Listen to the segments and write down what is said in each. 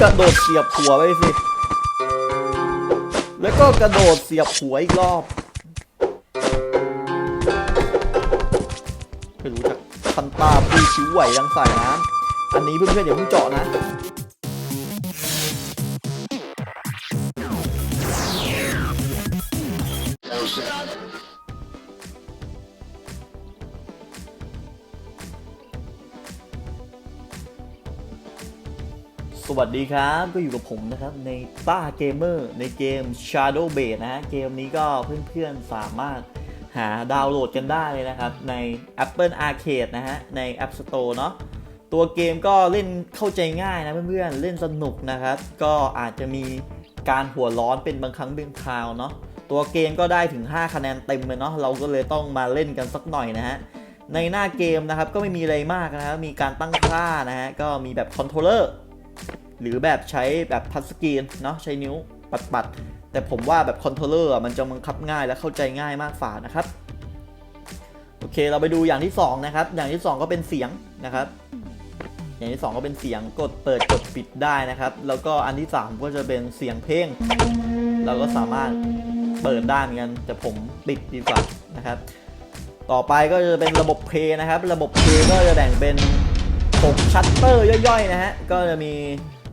กระโดดเสียบหัวไปสิ แล้วก็กระโดดเสียบหัวอีกรอบไม่รู้จักคันตาผู้ชิวไหวดังสายน้ำอันนี้เพื่อนๆเดี๋ยวเพิ่งเจาะนะ สวัสดีครับก็อยู่กับผมนะครับในต้าเกมเมอร์ในเกม Shadow b a s e นะฮะเกมนี้ก็เพื่อนๆสามารถหาดาวน์โหลดกันได้เลยนะครับ ใน Apple Arcade นะฮะ ใน App Store เนาะตัวเกมก็เล่นเข้าใจง่ายนะเพื่อนๆ เล่นสนุกนะครับ ก็อาจจะมีการหัวร้อนเป็นบางครั้งบางคราวเนาะตัวเกมก็ได้ถึง 5 คะแนนเต็มเลยเนาะเราก็เลยต้องมาเล่นกันสักหน่อยนะฮะในหน้าเกมนะครับก็ไม่มีอะไรมากนะครับมีการตั้งค่านะฮะก็มีแบบคอนโทรลเลอร์ หรือแบบใช้แบบทัชสกรีนเนาะใช้นิ้วปัดปัดๆ แต่ผมว่าแบบคอนโทรลเลอร์มันจะบังคับง่ายและเข้าใจง่ายมากฝ่านะครับ โอเคเราไปดูอย่างที่ 2 นะครับ อย่างที่ 2 ก็เป็นเสียงนะครับ อย่างที่ 2 ก็เป็นเสียงกดเปิดกดปิดได้นะครับ แล้วก็อันที่ 3 ก็จะเป็นเสียงเพลงเราก็สามารถเปิดได้เหมือนกันแต่ผมปิดดีกว่านะครับ ต่อไปก็จะเป็นระบบเพลย์นะครับ ระบบเพลย์ก็จะแบ่งเป็น6ชัตเตอร์ย่อยๆนะฮะก็จะมี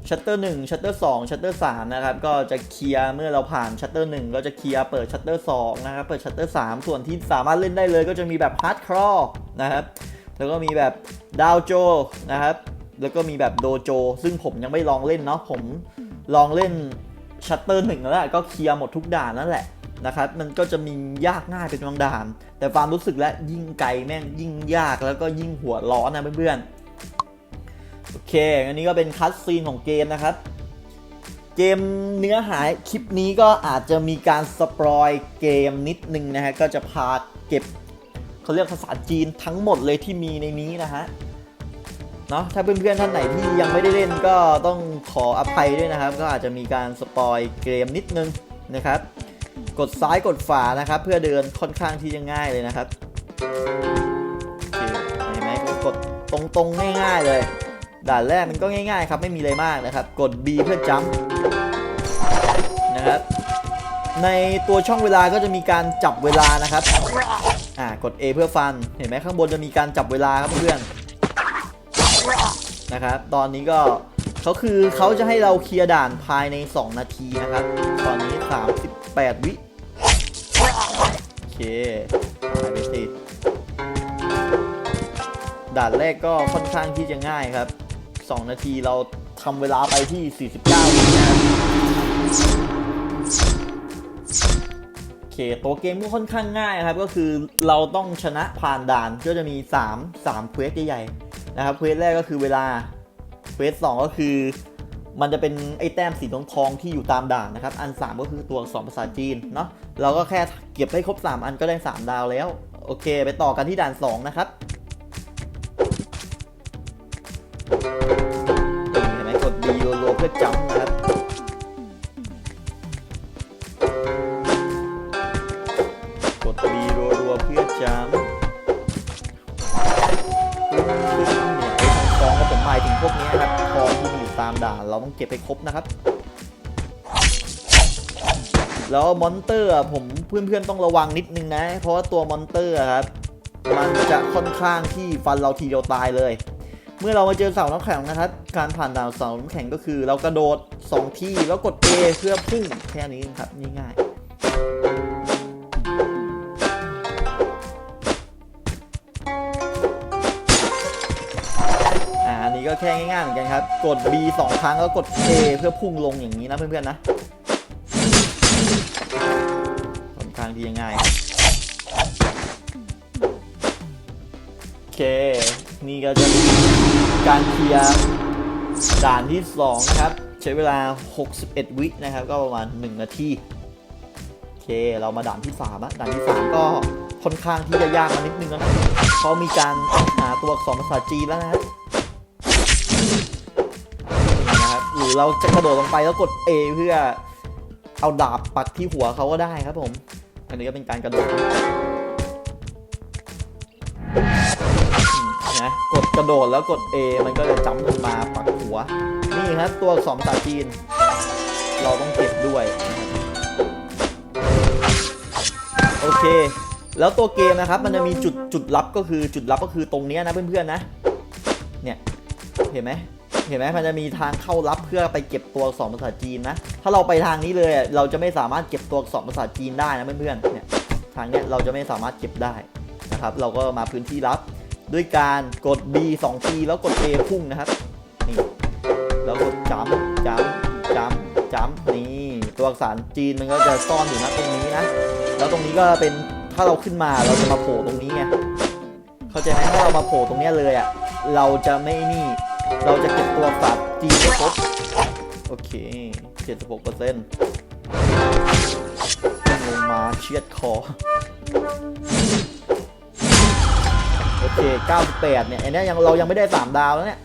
ชัตเตอร์1ชัตเตอร์2ชัตเตอร์3นะครับก็จะเคลียร์เมื่อเราผ่านชัตเตอร์1ก็จะเคลียร์เปิดชัตเตอร์2นะครับเปิดชัตเตอร์3ส่วนที่สามารถเล่นได้เลยก็จะมีแบบฮาร์ดคอร์นะครับแล้วก็มีแบบดาวโจนะครับแล้วก็มีแบบโดโจ ซึ่งผมยังไม่ลองเล่นเนาะผมลองเล่นชัตเตอร์หนึ่งแล้วแหละก็เคลียร์หมดทุกด่านนั่นแหละนะครับมันก็จะมียากง่ายเป็นบางด่าน แต่ความรู้สึกและยิ่งไกลแม่งยิ่งยากแล้วก็ยิ่งหัวร้อนนะเพื่อนๆ โอเค อันนี้ก็เป็นคัตซีนของเกมนะครับ เกมเนื้อหาคลิปนี้ก็อาจจะมีการสปอยเกมนิดนึงนะฮะ ก็จะพาเก็บเขาเรียกภาษาจีนทั้งหมดเลยที่มีในนี้นะฮะ เนาะถ้าเพื่อนๆท่านไหนที่ยังไม่ได้เล่นก็ต้องขออภัยด้วยนะครับ ก็อาจจะมีการสปอยเกมนิดนึงนะครับ กดซ้ายกดฝานะครับ เพื่อเดินค่อนข้างที่จะง่ายเลยนะครับเห็นไหมกดตรงๆง่าย ๆเลย ด่านแรกมันก็ง่ายๆครับไม่มีอะไรมากนะครับ กด B เพื่อจัมป์นะครับ ในตัวช่องเวลาก็จะมีการจับเวลานะครับ อ่ากด A เพื่อฟัน เห็นไหมข้างบนจะมีการจับเวลาครับเพื่อนนะครับ ตอนนี้ก็เขาคือเขาจะให้เราเคลียร์ด่านภายใน 2 นาทีนะครับ ตอนนี้ 38 วิโอเคหายไปติดด่านแรกก็ค่อนข้างที่จะง่ายครับ 2 นาทีเราทำเวลาไปที่ 49วินะครับโอเคตัวเกมก็ค่อนข้างง่ายครับ ก็คือเราต้องชนะผ่านด่านก็จะมี 3 3เควสใหญ่ๆนะครับเควสแรกก็คือเวลาเควสสองก็คือมันจะเป็นไอ้แต้มสีทองทองที่อยู่ตามด่านนะครับ อัน 3 ก็คือตัวอักษรภาษาจีนเนาะเราก็แค่เก็บให้ครบ 3 อันก็ได้ 3 ดาวแล้ว โอเค ไปต่อกันที่ด่าน 2 นะครับ รัวเพื่อจัมป์นะครับกด B รัวๆเพื่อจัมป์เนี่ยไอ้ทองทองก็ผมหมายถึงพวกนี้นะครับทองที่มีอยู่ตามด่านเราต้องเก็บไปครบนะครับ แล้วมอนเตอร์ผมเพื่อนๆต้องระวังนิดนึงนะ เพราะว่าตัวมอนเตอร์ครับ มันจะค่อนข้างที่ฟันเราทีเดียวตายเลย เมื่อเรามาเจอเสาน้ำแข็งนะครับ การผ่านด่านเสาน้ำแข็งก็คือ เรากระโดด 2 ที่แล้วกด A เพื่อพุ่งแค่นี้ครับง่ายอ่าอันนี้ก็แค่ง่ายๆเหมือนกันครับ กด B 2 ครั้งแล้วกด A เพื่อพุ่งลงอย่างนี้นะเพื่อนๆนะค่อนข้างที่ง่ายโอเค นี่ก็จะเป็นการเคลียร์ด่านที่ 2 นะครับ ใช้เวลา 61 วินะครับ ก็ประมาณ 1 นาทีโอเค เรามาด่านที่3อะด่านที่ 3 ก็ค่อนข้างที่จะยากมานิดนึงนะเพราะมีการหาตัวอักษรภาษาจีนแล้วนะครับนะครับ หรือเราจะกระโดดลงไปแล้วกด A เพื่อเอาดาบปักที่หัวเขาก็ได้ครับผม อันนี้ก็เป็นการกระโดด นะกดกระโดดแล้วกด A มันก็จะจำลงมาปักหัว นี่ครับตัวสอักษรภาษาจีน เราต้องเก็บด้วย โอเค แล้วตัวเกมนะครับ มันจะมีจุดจุดลับก็คือจุดลับก็คือตรงนี้นะเพื่อนๆนะ เนี่ยเห็นไหมเห็นไหมมันจะมีทางเข้าลับเพื่อไปเก็บตัวอักษรภาษาจีนนะ ถ้าเราไปทางนี้เลยเราจะไม่สามารถเก็บตัวอักษรภาษาจีนได้นะเพื่อนๆ เนี่ย ทางเนี้ยเราจะไม่สามารถเก็บได้นะครับ เราก็มาพื้นที่ลับ ด้วยการกด B 2ทีแล้วกด A พุ่งนะครับนี่แล้วกดจัมจัมจัมจัมนี่ตัวอักษรจีนมันก็จะซ่อนอยู่นะตรงนี้นะ แล้วตรงนี้ก็เป็นถ้าเราขึ้นมาเราจะมาโผล่ตรงนี้ไงเข้าใจไหมถ้าเรามาโผล่ตรงนี้เลยอะเราจะไม่นี่ เราจะเก็บตัวอักษรจีนไม่ครบโอเค76เปอร์เซ็นต์ลงมาเชียดคอ เค98เนี่ยอันเนี้ยยังเรายังไม่ได้ 3 ดาวแล้วเนี่ย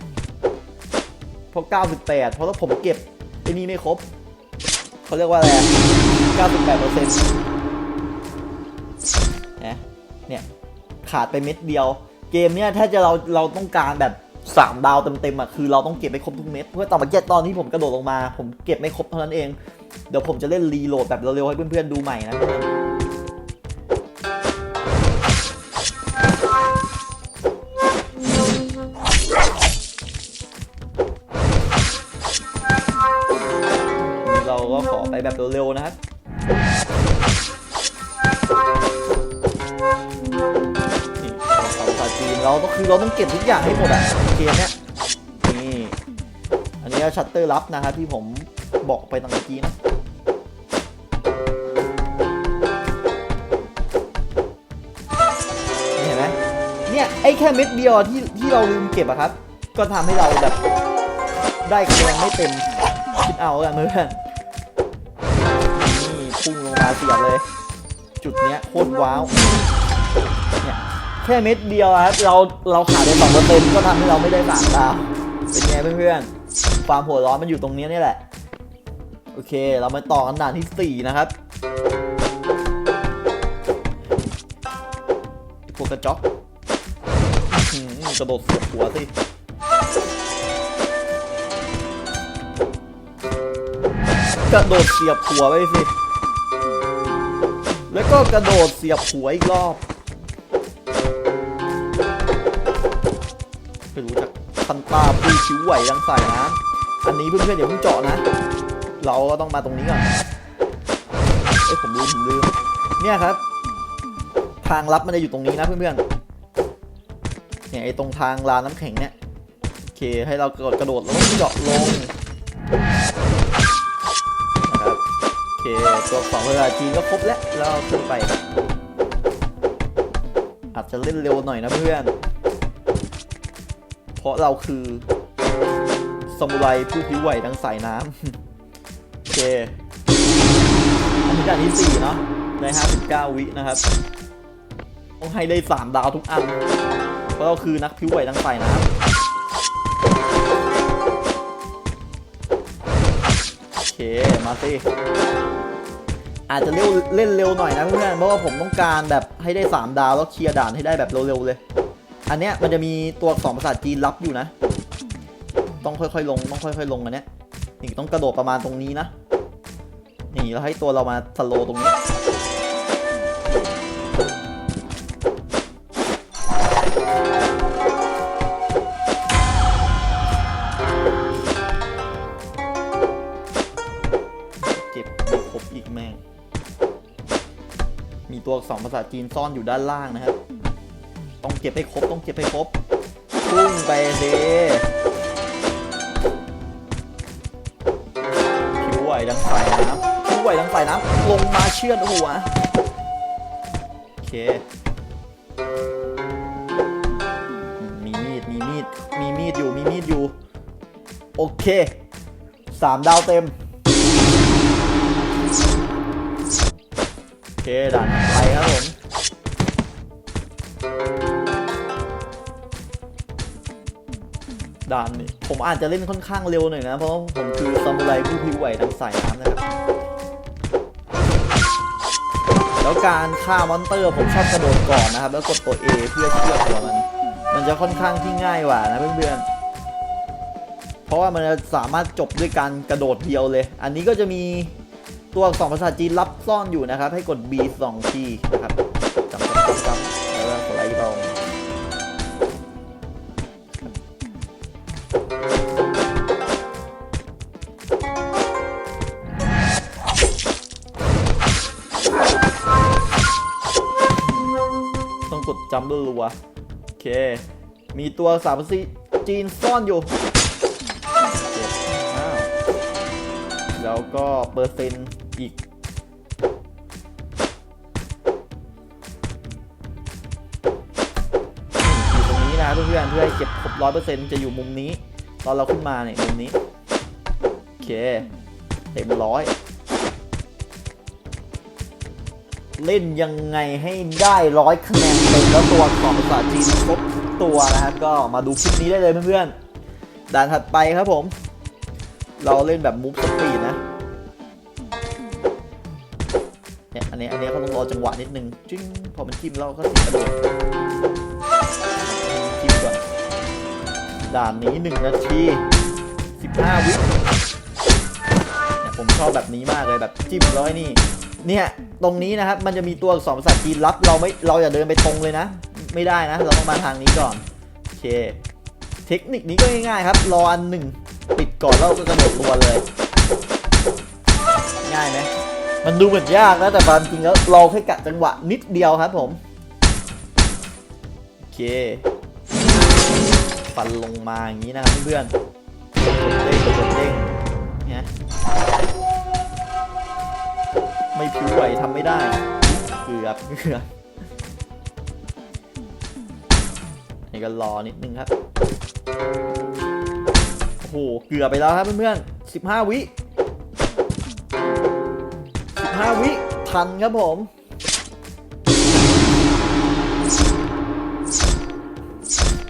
เพราะ98 เพราะว่าผมเก็บไอ้นี่ไม่ครบเขาเรียกว่าอะไร98เปอร์เซ็นต์นะเนี่ยขาดไปเม็ดเดียว เกมเนี้ยถ้าจะเราเราต้องการแบบ 3 ดาวเต็มๆอะคือเราต้องเก็บไปครบทุกเม็ดเพื่อต่อมื่อกี้ตอนที่ผมกระโดดลงมา ผมเก็บไม่ครบเท่านั้นเอง เดี๋ยวผมจะเล่นรีโหลดแบบเร็วๆให้เพื่อนๆดูใหม่นะ เราก็ขอไปแบบเร็วๆนะครับนี่ภาษาจีนเราต้องคือเราต้องเก็บทุกอย่างให้หมดอะเกมเนี้ยนี่อันนี้ชัตเตอร์ลับนะครับที่ผมบอกไปตอนเมื่กี้นะเห็นไหมเนี่ยไอ้แค่เม็ดเดียวที่ที่เราลืมเก็บอะครับ ก็ทำให้เราแบบได้คะแนนไม่เต็มคิดเอากันเพื่อน พุ่งลงมาเสียบเลย จุดเนี้ยโคตรว้าวเนี่ยแค่เม็ดเดียวครับเราเราขาดไปสองเปอร์เซ็นต์ก็ทำให้เราไม่ได้สามดาวเป็นไงเพื่อนๆความหัวร้อนมันอยู่ตรงนี้นี่แหละ โอเค เรามาต่อกันด่านที่สี่นะครับพวกกระจอกกระโดดเสียบหัวสิกระโดดเสียบหัวไปสิ แล้วก็กระโดดเสียบหัวอีกรอบไม่รู้จักคันตาผู้ชิวไหวดังใส่นะอันนี้เพื่อนๆเดี๋ยวเพิ่งเจาะนะ เราก็ต้องมาตรงนี้ก่อนเอ้ยผมลืมผมลืมเนี่ยครับ ทางลับมันจะอยู่ตรงนี้นะเพื่อนๆเนี่ยไอ้ตรงทางลานน้ำแข็งเนี่ยโอเคให้เรากดกระโดดแล้วก็เจาะลง เค ตัวของเวลาจีนก็ครบแล้วเราขึ้นไป อาจจะเล่นเร็วหน่อยนะเพื่อน เพราะเราคือสมุไรผู้พิวไหวทั้งสายน้ำโอเคอันนี้ด่านที่4เนาะใน59 วินะครับ ต้องให้ได้ 3 ดาวทุกอัน เพราะเราคือนักพิวไหวทั้งสายน้ำ มาสิอาจจะเร็วเล่นเร็วหน่อยนะเพื่อนเพราะว่าผมต้องการแบบให้ได้ 3 ดาวแล้วเคลียร์ด่านให้ได้แบบเร็วๆเลย อันเนี้ยมันจะมีตัวอักษรภาษาจีนรับอยู่นะ ต้องค่อยๆลงต้องค่อยๆลงอันเนี้ยนี่ต้องกระโดดประมาณตรงนี้นะนี่แล้วให้ตัวเรามาสโลตรงนี้ กษรภาษาจีนซ่อนอยู่ด้านล่างนะครับ ต้องเก็บให้ครบ ต้องเก็บให้ครบพุ่งไปสิผิวไหวดังสายน้ำผิวไหวดังสายน้ำลงมาเชือดหัว โอเค มีมีด มีมีด มีมีดอยู่ มีมีดอยู่ โอเคสามดาวเต็ม เคด่านไปครับผมด่านนี้ผมอาจจะเล่นค่อนข้างเร็วหน่อยนะ เพราะผมคือซามูไรผู้พิวไหวทางสายน้ำนะครับ แล้วการฆ่ามอนเตอร์ผมชอบกระโดดก่อนนะครับ แล้วกดตัว A เพื่อเชื่อกหัวมัน มันจะค่อนข้างที่ง่ายกว่านะเพื่อนๆทราะว่ามันสามารถจบด้วยการกระโดดเดียวเลย อันนี้ก็จะมี ตัวอักษรภาษาจีนรับซ่อนอยู่นะครับ ให้กด B 2ทีนะครับจำจำจำจำแล้วก็สไลด์ลงต้องกดจำรัวโอเค มีตัวสามภาษาจีนซ่อนอยู่แล้วก็เปอร์เซ็นต์ อีก อยู่ตรงนี้นะเพื่อนๆเพื่อให้เก็บครบร้อยเปอร์เซ็นต์จะอยู่มุมนี้ ตอนเราขึ้นมาเนี่ยมุมนี้ โอเค เต็มร้อยเล่นยังไงให้ได้ร้อยคะแนนเต็มแล้วตัวของภาษาจีนครบตัวนะครับก็มาดูคลิปนี้ได้เลยเพื่อนๆด่านถัดไปครับผม เราเล่นแบบมูฟสปีดนะ อันนี้อันนี้ก็ต้องรอจังหวะนิดนึงจิ้งพอมันจิ้มเราก็สิดกระโดดจิ้มก่อนด่านนี้1นาที15วิเนี่ยผมชอบแบบนี้มากเลยแบบจิ้มร้อยนี่ เนี่ยตรงนี้นะครับมันจะมีตัวอักษรภาษาจีนรับเราไม่เราอย่าเดินไปตรงเลยนะ ไม่ได้นะ เราต้องมาทางนี้ก่อนโอเค เทคนิคนี้ก็ง่ายๆครับ รออันหนึ่งปิดก่อนแล้วก็กระโดดรัวเลย ง่ายไหม มันดูเหมือนยากนะ แต่ความจริงแล้วเราแค่กะจังหวะนิดเดียวครับผม โอเคฟันลงมาอย่างนี้นะครับเพื่อนเด้งกดเด้งเนี่ยไม่ผิวไหวทำไม่ได้เกือบเกือบนี่ก็รอนิดนึงครับ โอ้โห เกือบไปแล้วครับเพื่อนๆ15 วิ 5 วิทันครับผม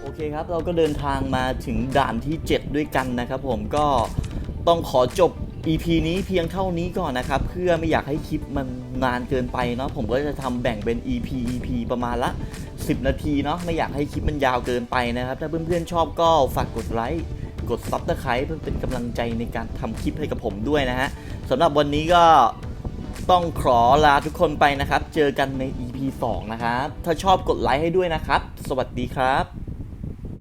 โอเคครับเราก็เดินทางมาถึงด่านที่ 7 ด้วยกันนะครับผมก็ต้องขอจบ EP นี้เพียงเท่านี้ก่อนนะครับ เพื่อไม่อยากให้คลิปมันนานเกินไปเนาะผมก็จะทำแบ่งเป็น EP EP ประมาณละ 10 นาทีเนาะไม่อยากให้คลิปมันยาวเกินไปนะครับ ถ้าเพื่อนๆชอบก็ฝากกดไลค์กดซับสไครป์เพื่อเป็นกำลังใจในการทำคลิปให้กับผมด้วยนะฮะสำหรับวันนี้ก็ ต้องขอลาทุกคนไปนะครับ เจอกันใน EP 2 นะครับ ถ้าชอบกดไลค์ให้ด้วยนะครับ สวัสดีครับ